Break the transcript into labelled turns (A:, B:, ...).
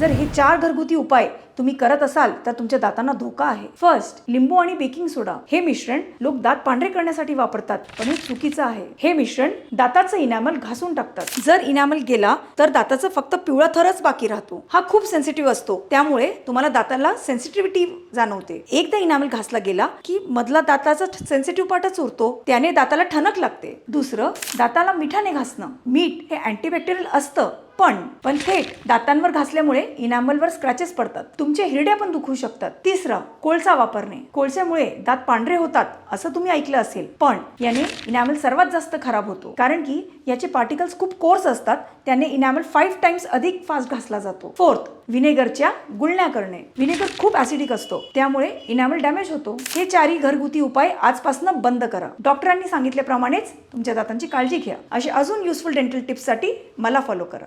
A: जर हे चार घरगुती उपाय तुम्ही करत असाल तर तुमच्या दातांना धोका आहे. फर्स्ट लिंबू आणि बेकिंग सोडा. हे मिश्रण लोक दात पांढरे करण्यासाठी वापरतात पण हे चुकीचं आहे. हे मिश्रण दाताचं इनॅमल घासून टाकतात. जर इनॅमल गेला तर दाताचं फक्त पिवळा थरच बाकी राहतो. हा खूप सेन्सिटिव्ह असतो. त्यामुळे तुम्हाला दाताला सेन्सिटिव्हिटी जाणवते. एकदा इनॅमल घासला गेला की मधला दाताचा सेन्सिटिव्ह पार्टच उरतो. त्याने दाताला ठणक लागते. दुसरं दाताला मिठाने घासणं. मीठ हे अँटीबॅक्टेरियल असतं. पण पण थेट दातांवर घासल्यामुळे इनामलवर स्क्रॅचेस पडतात. तुमचे हिरड्या पण दुखू शकतात. तिसरं कोळसा वापरणे. कोळशामुळे दात पांढरे होतात असं तुम्ही ऐकलं असेल. पण याने इनामल सर्वात जास्त खराब होतो. कारण की याचे पार्टिकल्स खूप कोर्स असतात त्याने इनामल फाईव्ह टाइम्स अधिक फास्ट घासला जातो. फोर्थ विनेगरच्या गुळण्या करणे. विनेगर खूप ऍसिडिक असतो. त्यामुळे इनामल डॅमेज होतो. हे चारही घरगुती उपाय आजपासून बंद करा. डॉक्टरांनी सांगितल्याप्रमाणेच तुमच्या दातांची काळजी घ्या. असे अजून युजफुल डेंटल टिप्ससाठी मला फॉलो करा.